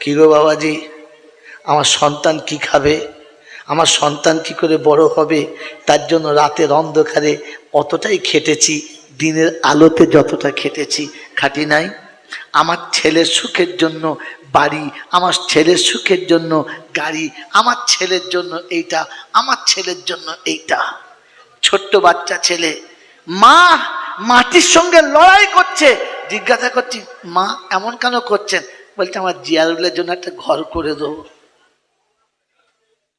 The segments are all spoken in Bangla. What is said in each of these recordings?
কী গো বাবাজি? আমার সন্তান কি খাবে? আমার সন্তান কি করে বড় হবে? তার জন্য রাতের অন্ধকারে অতটাই খেটেছি, দিনের আলোতে যতটা খেটেছি, খাটি নাই? আমার ছেলের সুখের জন্য বাড়ি, আমার ছেলের সুখের জন্য গাড়ি, আমার ছেলের জন্য এইটা, আমার ছেলের জন্য এইটা। ছোট্ট বাচ্চা ছেলে, মা মাটির সঙ্গে লড়াই করছে। জিজ্ঞাসা করছি, মা, এমন কেন করছেন? বলছে, আমার জিয়ারুলের জন্য একটা ঘর করে দেবো।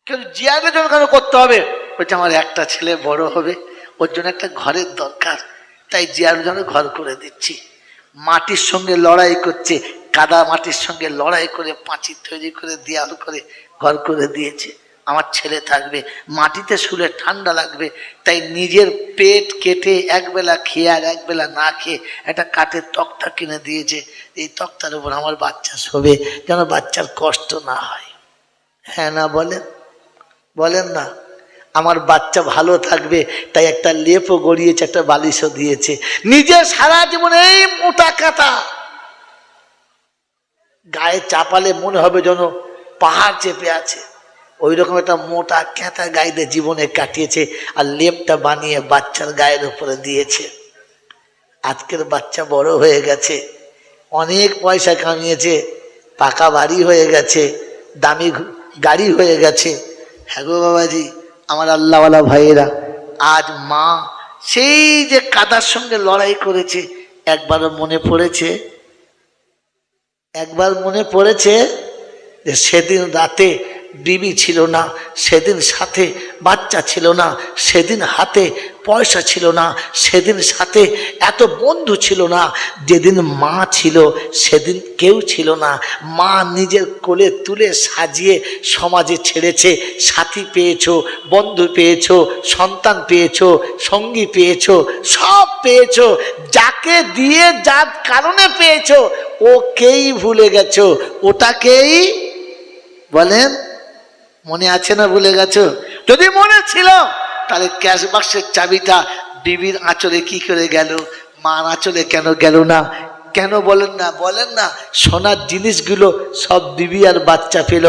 কিন্তু জিয়ারুলের জন্য কেন করতে হবে? বলছে, আমার একটা ছেলে বড় হবে, ওর জন্য একটা ঘরের দরকার, তাই জিয়ারুল জন্য ঘর করে দিচ্ছি। মাটির সঙ্গে লড়াই করছে, কাদা মাটির সঙ্গে লড়াই করে, পাঁচির তৈরি করে, দেয়াল করে, ঘর করে দিয়েছে। আমার ছেলে থাকবে, মাটিতে শুলে ঠান্ডা লাগবে, তাই নিজের পেট কেটে একবেলা খেয়ে আর একবেলা না খেয়ে একটা কাঠের তক্তা কিনে দিয়েছে। এই তক্তার উপর আমার বাচ্চা শোবে, যেন বাচ্চার কষ্ট না হয়। হ্যাঁ না বলেন? বলেন না। আমার বাচ্চা ভালো থাকবে, তাই একটা লেপও গড়িয়েছে, একটা বালিশও দিয়েছে। নিজে সারা জীবন এই মোটা কাটা। গায়ে চাপালে মনে হবে যেন পাহাড় চেপে আছে। ওই রকম একটা মোটা ক্যাঁথা গাইতে জীবনে কাটিয়েছে আর লেপটা বানিয়ে বাচ্চার গায়ের উপরে দিয়েছে। আজকের বাচ্চা বড় হয়ে গেছে, অনেক পয়সা কামিয়েছে, পাকা বাড়ি হয়ে গেছে, দামি গাড়ি হয়ে গেছে। হ্যাঁ গো বাবাজি, আমার আল্লাহওয়ালা ভাইয়েরা, আজ মা সেই যে কাদার সঙ্গে লড়াই করেছে, একবারও মনে পড়েছে, একবার মনে পড়েছে যে সেদিন রাতে বিবি ছিল না, সেদিন সাথে বাচ্চা ছিল না, সেদিন হাতে পয়সা ছিল না, সেদিন সাথে এত বন্ধু ছিল না, যেদিন মা ছিল সেদিন কেউ ছিল না। মা নিজের কোলে তুলে সাজিয়ে সমাজে ছেড়েছে, সাথী পেয়েছ, বন্ধু পেয়েছ, সন্তান পেয়েছ, সঙ্গী পেয়েছ, সব পেয়েছ, যাকে দিয়ে যার কারণে পেয়েছ, ওকেই ভুলে গেছো, ওটাকেই বলেন মনে আছে না ভুলে গেছো? যদি মনে ছিল, তাহলে ক্যাশ বাক্সের চাবিটা বিবির আঁচলে কি করে গেল? মার আঁচলে কেন গেল না? কেন বলেন না? বলেন না, সোনার জিনিসগুলো সব বিবি আর বাচ্চা পেল।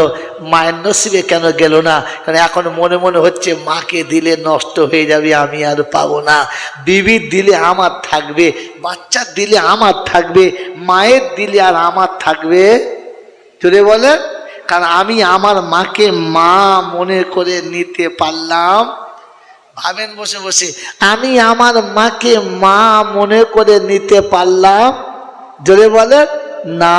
মায়ের নসিবে কেন গেল না? কারণ এখন মনে মনে হচ্ছে, মাকে দিলে নষ্ট হয়ে যাবে, আমি আর পাবো না। বিবির দিলে আমার থাকবে বাচ্চার দিলে আমার থাকবে, মায়ের দিলে আর আমার থাকবে। চলে বলেন। কারণ আমি আমার মাকে মা মনে করে নিতে পারলাম। ভাবেন বসে বসে, আমি আমার মাকে মা মনে করে নিতে পারলাম। জোরে বলেন না,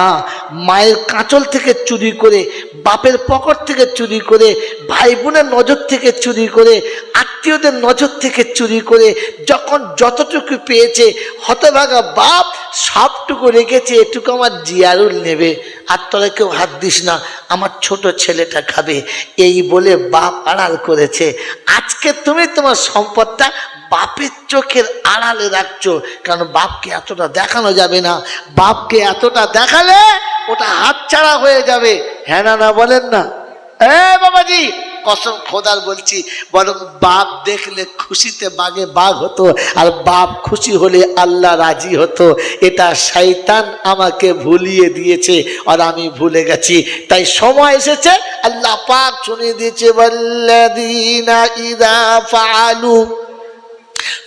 মায়ের কাঁচল থেকে চুরি করে, বাপের পকেট থেকে চুরি করে ভাই বোনের নজর থেকে চুরি করে, আত্মীয়দের নজর থেকে চুরি করে, যখন যতটুকু পেয়েছে, হতভাগা বাপ সবটুকু রেখেছে, এটুকু আমার জিয়ারুল নেবে। আর তলে কেউ হাত দিস না, আমার ছোট ছেলেটা খাবে। এই বলে বাপ আড়াল করেছে। আজকে তুমি তোমার সম্পদটা বাপের চোখের আড়ালে রাখছো, কারণ বাপকে এতটা দেখানো যাবে না। বাপকে এতটা দেখালে ওটা হাত ছাড়া হয়ে যাবে। হ্যাঁ না বলেন না। এ বাবাজি কসম খোদার বলছি, বরং বাপ দেখলে খুশিতে বাগে বাঘ হতো, আর বাপ খুশি হলে আল্লাহ রাজি হতো। এটা শয়তান আমাকে ভুলিয়ে দিয়েছে, আর আমি ভুলে গেছি। তাই সময় এসেছে, আল্লাহ পাক শুনিয়ে দিয়েছে বল্লাদিনা ইদা ফালু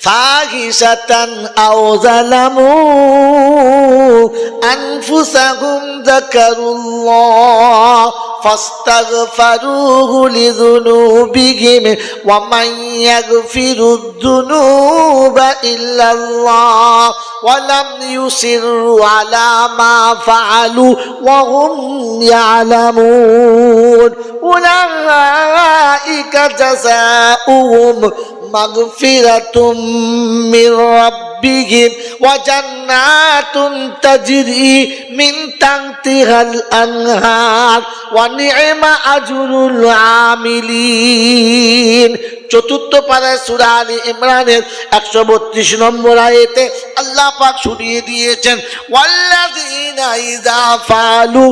فاحشة أو ظلموا أنفسهم ذكروا الله فاستغفروه لذنوبهم ومن يغفر الذنوب إلا الله ولم يصروا على ما فعلوا وهم يعلمون أولئك جزاؤهم মাগফিরাতুম মির রাব্বিহিম ওয়া জান্নাতুন তাজরি মিন তাহতিহাল আনহার ওয়া নি'মা আজরুল আমিলিন। চতুর্থ পাড়ায় সুরা ইমরানের একশো বত্রিশ নম্বর আয়েতে আল্লাহ পাক শুনিয়ে দিয়েছেন ওয়াল্লাযীনা ফালু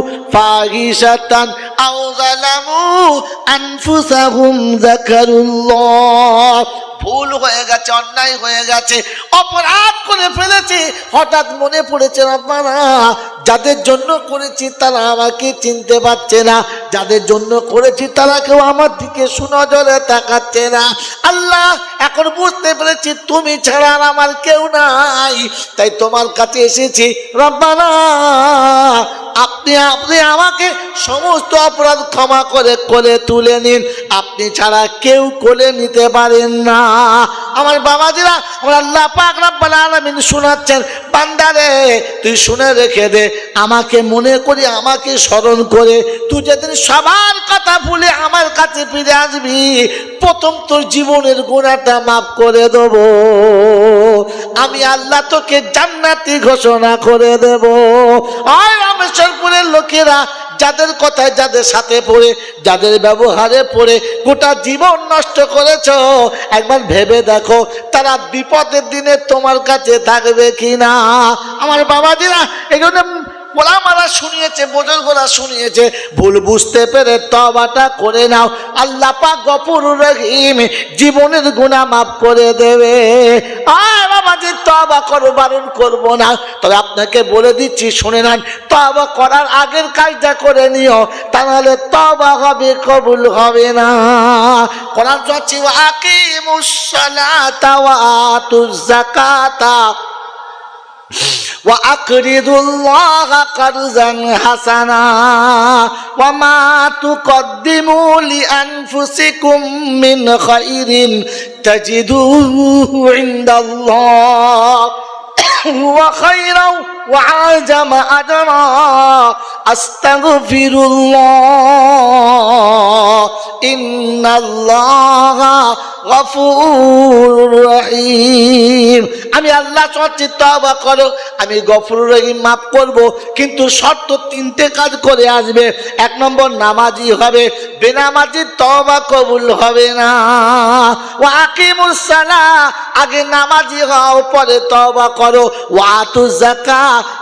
ভুল হয়ে গেছে, অন্যায় হয়ে গেছে, অপরাধ করে ফেলেছে, হঠাৎ মনে পড়েছে আপনারা যাদের জন্য করেছি তারা আমাকে চিনতে পারছে না, যাদের জন্য করেছি তারা কেউ আমার দিকে সুনজরে তাকাচ্ছে না। আল্লাহ, এখন বুঝতে পেরেছি তুমি ছাড়া আর আমার কেউ নাই, তাই তোমার কাছে এসেছি রব্বানা আপনি আপনি আমাকে সমস্ত অপরাধ ক্ষমা করে, কোলে তুলে নিন, আপনি ছাড়া কেউ কোলে নিতে পারেন না। আমার বাবাজিরা আমার আল্লাহ পাক রব্বাল আলামিন শোনাচ্ছেন বান্দারে তুই শুনে রেখে দে, আমাকে মনে করি, আমাকে স্মরণ করে, তুই যেদিন সবার কথা ভুলে আমার কাছে ফিরে আসবি, প্রথম তোর জীবনের গুণাটা মাফ করে দেব। আমি আল্লাহ তোকে জান্নাতি ঘোষণা করে দেব। আর রামেশ্বরপুরের লোকেরা যাদের কথায় যাদের সাথে পড়ে, যাদের ব্যবহারে পড়ে, গোটা জীবন নষ্ট করেছ, একবার ভেবে দেখো, তারা বিপদের দিনে তোমার কাছে থাকবে কি না আমার বাবাজিরা এগুলো ওলামারা শুনিয়েছে বোজলগোরা শুনিয়েছে, ভুল বুঝতে পেরে তবাটা করে নাও। আল্লাহ পাক গপুর রহিম জীবনের গুণা মাফ করে দেবে। আর বাবাজি তবা করো, বারণ করব না। তবে আপনাকে বলে দিচ্ছি, শুনে নেন তবা করার আগের কাজটা করে নিও, তা নাহলে তবা হবে, কবুল হবে না। করার যাচ্ছি আকিমুসসালাতা ওয়া আতুজ যাকাতা। وأقرضوا الله قرضا حسنا وما تقدموا لأنفسكم من خير تجدوه عند الله. هو خيرا وعجم أجرا. أستغفر الله. إن الله غفور رحيم. আমি আল্লাহ সচ্ছি তবা করো। আমি গফুর রহিম মাফ করব, কিন্তু শর্ত তিনটে কাজ করে আসবে। এক নম্বর, নামাজি হবে। বেনামাজি তবা কবুল হবে না। আগে নামাজি হও, পরে তবা করো। ও আতু জাকা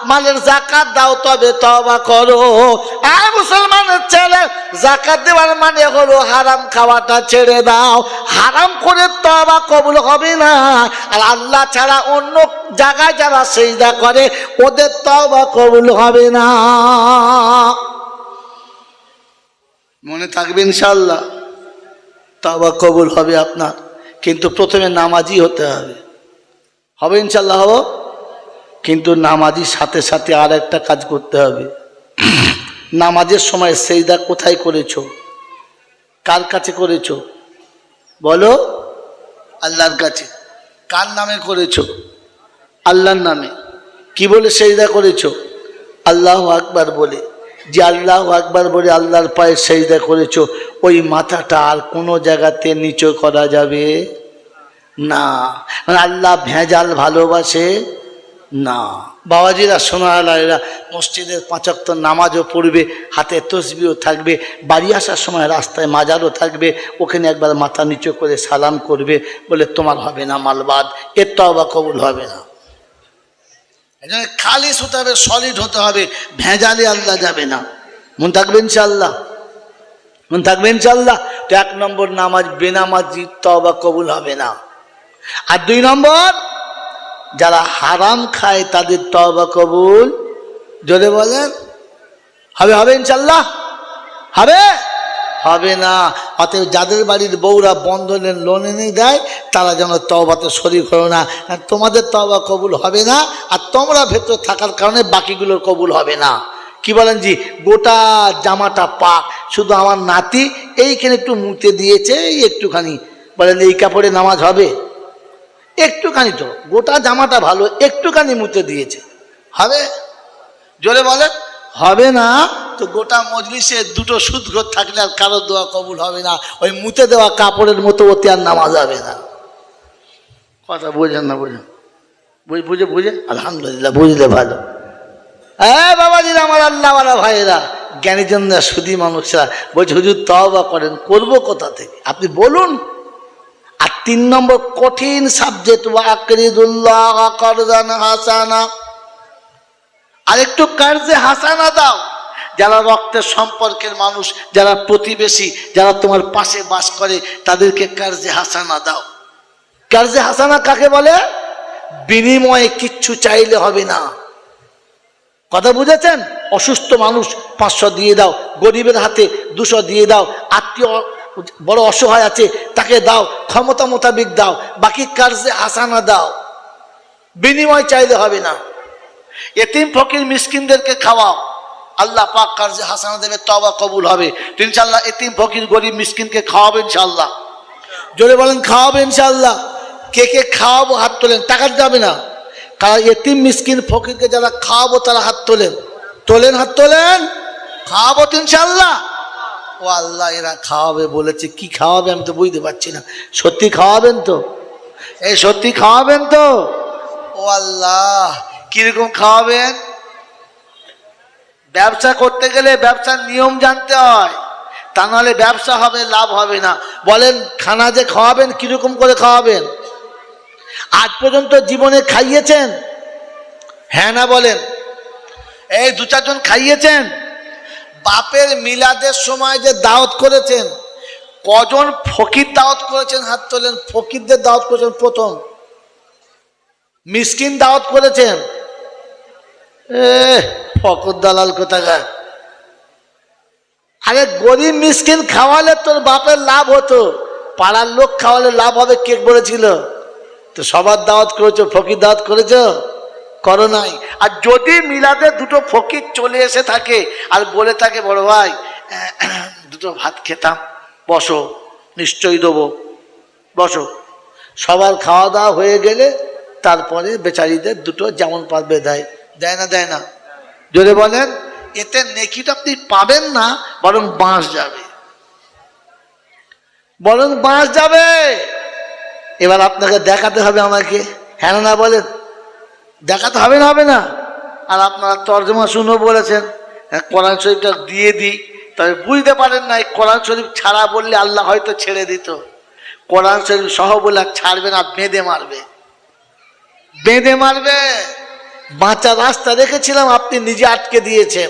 মালের জাকাত দাও, তবে তবা করো। আর মুসলমানের ছেলে জাকাত দেওয়ার মানে হলো হারাম খাওয়াটা ছেড়ে দাও। হারাম করে তবা কবুল হবে না। আর আল্লাহ ছাড়া অন্য জায়গায় যারা সেজদা করে, ওদের তবা কবুল হবে না। মনে থাকবে ইনশাল্লাহ তবা কবুল হবে আপনার। কিন্তু প্রথমে নামাজি হতে হবে। হবে ইনশাল্লাহ হব? কিন্তু নামাজির সাথে সাথে আর একটা কাজ করতে হবে। নামাজের সময় সেইদা কোথায় করেছ? কার কাছে করেছ? বলো, আল্লাহর কাছে। কার নামে করেছ? আল্লাহর নামে। কি বলে সেইদা করেছ? আল্লাহ আকবার বলে। যে আল্লাহ আকবার বলে আল্লাহর পায়ে সেইদা করেছ, ওই মাথাটা আর কোনো জায়গাতে নিচু করা যাবে না। মানে আল্লাহ ভেজাল ভালোবাসে না। বাবাজিরা সোনালাইরা মসজিদের পাঁচক্ত নামাজও পড়বে, হাতে তসবিও থাকবে, বাড়ি আসার সময় রাস্তায় মাজারও থাকবে, ওখানে একবার মাথা নিচু করে সালাম করবে, বলে তোমার হবে না মালবাদ, এর তো আবার কবুল হবে না। এজন্য খালিস হতে হবে সলিড হতে হবে, ভেজালে আল্লাহ যাবে না। মন থাকবে ইনশাল্লাহ মন থাকবে ইনশাল্লাহ তো এক নম্বর নামাজ, বেনামাজি তবা কবুল হবে না। আর দুই নম্বর যারা হারাম খায় তাদের তবা কবুল। যদি বলেন। হবে হবে ইনশাল্লাহ হবে? হবে না। অতএব যাদের বাড়ির বউরা বন্ধনের লোন এনে দেয়, তারা যেন তবাতে শরীর করো না। তোমাদের তবা কবুল হবে না, আর তোমরা ভেতর থাকার কারণে বাকিগুলোর কবুল হবে না। কি বলেন জি? গোটা জামাটা পাক। শুধু আমার নাতি, এইখানে একটু মুতে দিয়েছে, এই একটুখানি। বলেন, এই কাপড়ে নামাজ হবে? একটুখানি তো গোটা জামাটা ভালো, একটুখানি মুতে দিয়েছে। হবে? জোরে বলে হবে না, তো গোটা মজলিসে দুটো সুদঘর থাকলে আর কারও দোয়া কবুল হবে না। ওই মুতে দেওয়া কাপড়ের মতো ওতে আর নামা যাবে না। কথা বোঝেন না বোঝেন? বুঝ, বুঝে আলহামদুলিল্লাহ, বুঝলে ভালো। হ্যাঁ বাবা বাবাজিরা, আমার আল্লাহওয়ালা ভাইয়েরা জ্ঞানী জন্য সুদী মানুষরা, বলছে, হুজুর তবা করেন, করব কোথা থেকে? আপনি বলুন। আর তিন নম্বর কঠিন সাবজেক্ট ওয়াকরিদুল্লাহ করজান হাসানা। আর একটু কার্যে হাসানা দাও। যারা রক্তের সম্পর্কের মানুষ, যারা প্রতিবেশী, যারা তোমার পাশে বাস করে, তাদেরকে কার্যে হাসানা দাও। কার্যে হাসানা কাকে বলে? বিনিময়ে কিচ্ছু চাইলে হবে না। কথা বুঝেছেন? অসুস্থ মানুষ পাঁচশো দিয়ে দাও, গরিবের হাতে দুশো দিয়ে দাও, আত্মীয় বড় অসহায় আছে, তাকে দাও, ক্ষমতা মোতাবিক দাও, বাকি কার্যে হাসানা দাও। বিনিময় চাইলে হবে না। এতিম ফকির মিসকিনদেরকে খাওয়াও। আল্লাহ পাক কার্যে হাসানা দেবে তবা কবুল হবে। ইনশাল্লাহ এতিম ফকির গরিব মিসকিনকে খাওয়াবে ইনশাল্লাহ জোরে বলেন, খাওয়াবে ইনশাল্লাহ কে কে খাওয়াবো হাত তোলেন, টাকা যাবে না। কারণ এতিম মিসকিন ফকিরকে যারা খাওয়াবো, তারা হাত তোলেন। তোলেন হাত তোলেন? খাওয়াবো ইনশাল্লাহ ও আল্লাহ, এরা খাওয়াবে বলেছে, কি খাওয়াবে আমি তো বুঝতে পারছি না। সত্যি খাওয়াবেন তো? এ, সত্যি খাওয়াবেন তো? ও আল্লাহ, কীরকম খাওয়াবেন? ব্যবসা করতে গেলে ব্যবসার নিয়ম জানতে হয়। তা নাহলে ব্যবসা হবে, লাভ হবে না। বলেন, খানা যে খাওয়াবেন, কীরকম করে খাওয়াবেন? আজ পর্যন্ত জীবনে খাইয়েছেন? হ্যাঁ না বলেন। এই দু চারজন খাইয়েছেন? বাপের মিলাদের সময় যে দাওয়াত করেছেন, কজন ফকির দাওয়াত করেছেন, হাত তোলেন, ফকিরদের দাওয়াত করেছেন প্রথম। মিসকিন দাওয়াত করেছেন? ফকর দালাল কোথাকার? আরে গরিব মিসকিন খাওয়ালে তোর বাপের লাভ হতো, পাড়ার লোক খাওয়ালে লাভ হবে, কেক বলেছিল। তো সবার দাওয়াত করেছ, ফকির দাওয়াত করেছ? করো নাই। আর যদি মিলাতে দুটো ফকির চলে এসে থাকে আর বলে থাকে, বড় ভাই, দুটো ভাত খেতাম, বসো, নিশ্চয়ই দেবো, বসো। সবার খাওয়া দাওয়া হয়ে গেলে তারপরে বেচারিদের দুটো যেমন পারবে দেয়। দেয় না দেয় না। যদি বলেন, এতে নেকিটা আপনি পাবেন না, বরং বাঁশ যাবে। বরং বাঁশ যাবে। এবার আপনাকে দেখাতে হবে আমাকে। হ্যাঁ না বলেন। দেখাতে হবে না হবে না। আর আপনারা তর্জমা শুনো বলেছেন হ্যাঁ, কোরআন শরীফটা দিয়ে দিই। তবে বুঝতে পারেন না এই কোরআন শরীফ ছাড়া বললে আল্লাহ হয়তো ছেড়ে দিত। কোরআন শরীফ সহ বলে আর ছাড়বে না বেঁধে মারবে। বেঁধে মারবে। বাঁচার রাস্তা রেখেছিলাম আপনি নিজে আটকে দিয়েছেন।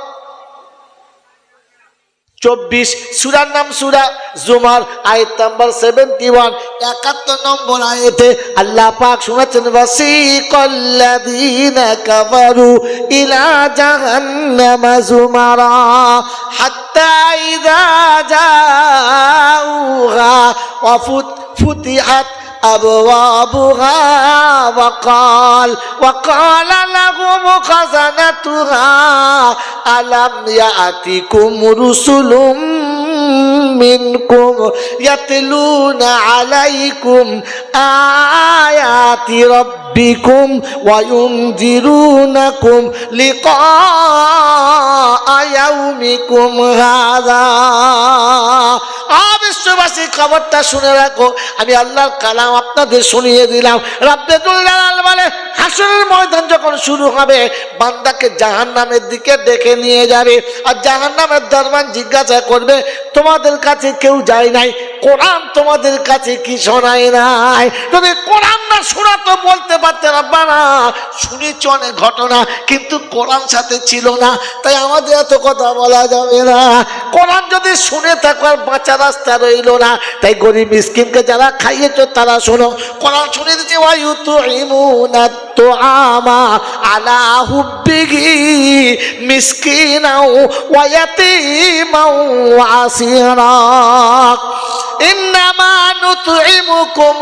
চব্বিশ, সুরার নাম সুরা, জুমার আয়াত নাম্বার সেভেন্টি ওয়ান একাত্তর নম্বর আয়েতে আল্লাহ পাক শোনাচ্ছেন ওয়াসিকাল্লাযীনা কাফারু ইলা জাহান্নামা জুমারা হাত্তা জাউহা ওয়া ফুতিহাত أبوابها وقال وقال لهم خزنتها ألم يأتكم رسل منكم يتلون عليكم آيات ربكم وينذرونكم لقاء يومكم هذا বিশ্ববাসী খবরটা শুনে রাখো। আমি আল্লাহর কালাম আপনাদের শুনিয়ে দিলাম। রাব্বেদুল্লাহ বলে হাসনের ময়দান যখন শুরু হবে, বান্দাকে জাহান নামের দিকে ডেকে নিয়ে যাবে। আর জাহান নামের দরবান জিজ্ঞাসা করবে, তোমাদের কাছে কেউ যায় নাই? কোরআন তোমাদের কাছে কি শোনায় নাই? যদি কোরআন না শোনা তো বলতে পারতে না শুনেছি অনেক ঘটনা, কিন্তু কোরআন সাথে ছিল না। তাই আমাদের এত কথা বলা যাবে না। কোরআন যদি শুনে থাকো আর বাঁচা রাস্তা রইল না। তাই গরিব মিসকিনকে যারা খাইয়েছো, তারা শোনো, কোরআন শুনে দিচ্ছে ওয়ায়ু তো ইমুনা আমা আলা হুব্বিহি মিসকিনাও ওয়ায়াতিমাও ওয়াসিরা ইন্নামা নুতইমুকুম